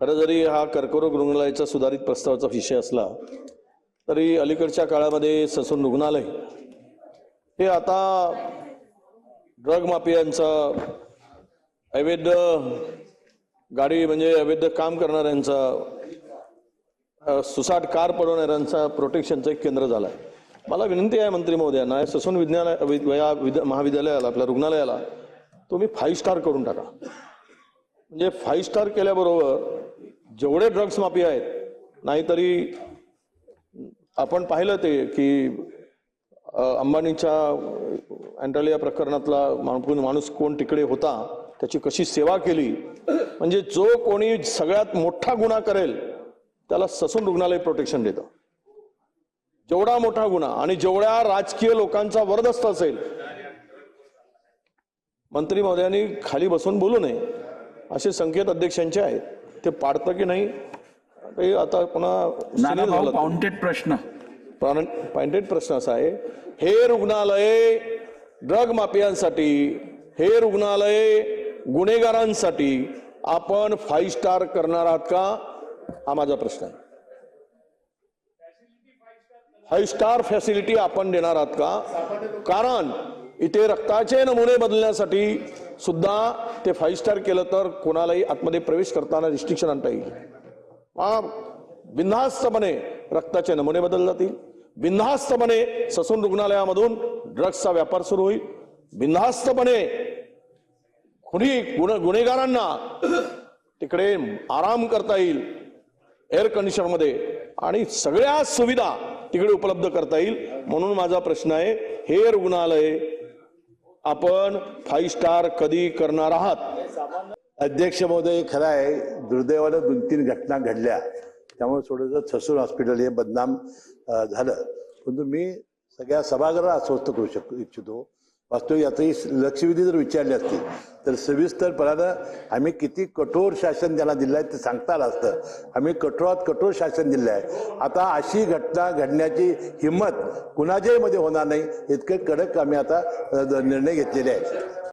खरं जरी हा कर्करोग रुग्णालयाचा सुधारित प्रस्तावाचा विषय असला तरी अलीकडच्या काळामध्ये ससून रुग्णालय हे आता ड्रग माफियांचा अवैध गाडी म्हणजे अवैध काम करणाऱ्यांचा सुसाट कार पडवणाऱ्यांचा प्रोटेक्शनचं एक केंद्र झालं आहे मला विनंती आहे मंत्री महोदयांना ससून विज्ञान या विद- महाविद्यालयाला आपल्या रुग्णालयाला तुम्ही फाईव्ह स्टार करून टाका. म्हणजे फाईव्ह स्टार केल्याबरोबर जेवढे ड्रग्स माफी आहेत नाहीतरी आपण पाहिलं ते की अंबानीच्या अँटालिया प्रकरणातला माणूस माणूस कोण तिकडे होता त्याची कशी सेवा केली म्हणजे जो कोणी सगळ्यात मोठा गुन्हा करेल त्याला ससून रुग्णालय प्रोटेक्शन देतं. जेवढा मोठा गुन्हा आणि जेवढ्या राजकीय लोकांचा वरदस्त असेल मंत्री महोदयांनी खाली बसून बोलू नये. असे संकेत अध्यक्षांचे आहेत. ते पाडतं की नाही ते आता पुन्हा. पाऊंटेड प्रश्न. पॉइंटेड प्रश्न असा आहे. हे रुग्णालय ड्रग माफियांसाठी हे रुग्णालय गुन्हेगारांसाठी आपण फाईव्ह स्टार करणार आहात का? हा माझा प्रश्न आहे. फाईव्ह स्टार फॅसिलिटी आपण देणार आहात का? कारण इथे रक्ताचे नमुने बदलण्यासाठी सुद्धा ते फाईव्ह स्टार केलं तर कोणालाही आतमध्ये प्रवेश करताना रिस्ट्रिक्शन आणता येईल. बिंधास्तपणे बिनधास्तपणे रक्ताचे नमुने बदलले जातील बिनधास्तपणे ससून रुग्णालयामधून ड्रग्सचा व्यापार सुरू होईल. बिनधास्तपणे खुनी गुण गुन्हेगारांना तिकडे आराम करता येईल एअर कंडिशनमध्ये आणि सगळ्या सुविधा तिकडे उपलब्ध करता येईल. म्हणून माझा प्रश्न आहे हे रुग्णालय आपण फाईव्ह स्टार कधी करणार आहात? अध्यक्ष महोदय खरं आहे दुर्दैवानं दोन तीन घटना घडल्या. त्यामुळे थोडंसं ससून हॉस्पिटल हे बदनाम झालं. परंतु मी सगळ्या सभागृहाला आश्वस्त करू शक इच्छितो. वास्तविक यातही लक्षवेधी जर विचारली असतील तर सविस्तरपणानं आम्ही किती कठोर शासन त्यांना दिलं आहे ते सांगता आलं असतं. आम्ही कठोरात कठोर शासन दिलं आहे आता अशी घटना घडण्याची हिंमत कुणाच्याही मध्ये होणार नाही. इतके कडक आम्ही आता निर्णय घेतलेले आहे.